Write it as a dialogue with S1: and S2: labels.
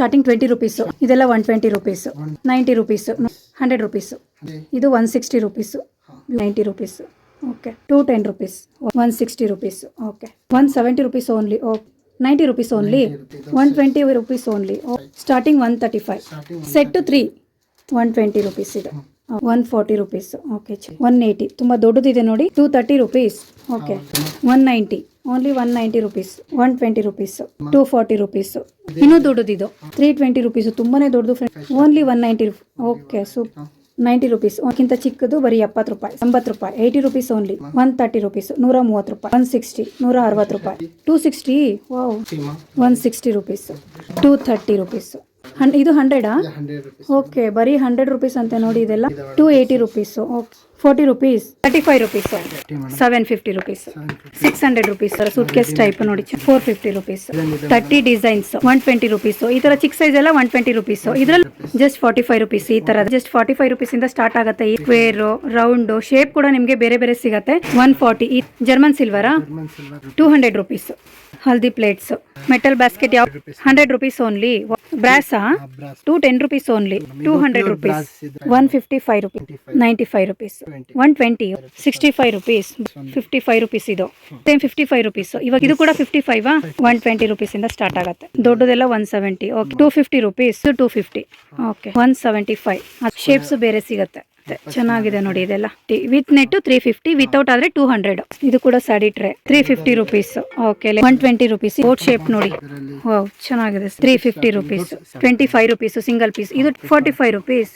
S1: Starting twenty rupees ಇದೆಲ್ಲ one twenty rupees ninety rupees hundred rupees ಇದು one sixty rupees ninety rupees okay two ten rupees one sixty rupees okay one seventy rupees only oh ninety rupees only one twenty rupees only starting one thirty five set three one twenty rupees ಇದೆ. One forty rupees okay one eighty ತುಂಬ ದೊಡ್ಡದಿದೆ ನೋಡಿ. Two thirty rupees okay one ninety only one ninety rupees one twenty rupees two forty rupees ಇನ್ನೂ ದೊಡ್ಡದಿದು. Three twenty rupees ತುಂಬಾನೇ ದೊಡ್ಡದು only one ninety okay soup ninety rupees ಅದಕ್ಕಿಂತ ಚಿಕ್ಕದು, ಬರೀ ಎಪ್ಪತ್ತು ರೂಪಾಯಿ. ಎಂಬತ್ತು ರೂಪಾಯಿ. Eighty rupees only one thirty rupees ನೂರ ಮೂವತ್ತು ರೂಪಾಯಿ. ಒನ್ ಸಿಕ್ಸ್ಟಿ ನೂರ ಅರವತ್ತು ರೂಪಾಯಿ. Two sixty wow one sixty rupees two thirty rupees ಇದು ಹಂಡ್ರೆಡಾ ಓಕೆ ಬರೀ ಹಂಡ್ರೆಡ್ ರುಪೀಸ್ ಅಂತ ನೋಡಿ ಇದೆಲ್ಲ. Two eighty rupees okay forty rupees thirty five rupees seven fifty rupees six hundred rupees suitcase type ನೋಡಿ four fifty rupees thirty designs one twenty rupees ಈ ತರ ಚಿಕ್ಕ ಸೈಜ್ ಎಲ್ಲ ಒನ್ ಟ್ವೆಂಟಿ ರುಪೀಸ್ ಇದ್ರಲ್ಲಿ just forty five rupees ಈ ತರ. Just forty five rupees ಇಂದ start ಆಗುತ್ತೆ. ಈ ಸ್ಕ್ವೇರ್ ರೌಂಡ್ ಶೇಪ್ ಕೂಡ ನಿಮಗೆ ಬೇರೆ ಬೇರೆ ಸಿಗುತ್ತೆ. One forty German silver two hundred rupees haldi plates metal basket ಯಾವ? Hundred rupees only ಬ್ರಾಸಾ
S2: brass
S1: two ten rupees only two hundred rupees one fifty five rupees ninety five rupees one twenty sixty five rupees fifty five rupees ಇದು. Same fifty five rupees ಇವಾಗ ಇದು ಕೂಡ fifty five one twenty rupees ಇಂದ start ಆಗುತ್ತೆ. ದೊಡ್ಡದೆಲ್ಲ one seventy okay two fifty rupees two fifty okay one seventy five shapes ಬೇರೆ ಸಿಗುತ್ತೆ. ಚೆನ್ನಾಗಿದೆ ನೋಡಿ ಇದೆಲ್ಲ. With net three fifty without ಆದ್ರೆ ಟೂ ಹಂಡ್ರೆಡ್ ಇದು ಕೂಡ sari tray three fifty rupees okay one twenty rupees boat shape ನೋಡಿ. ಚೆನ್ನಾಗಿದೆ. Three fifty rupees twenty five rupees single piece ಇದು ಫಾರ್ಟಿ ಫೈವ್ ರುಪೀಸ್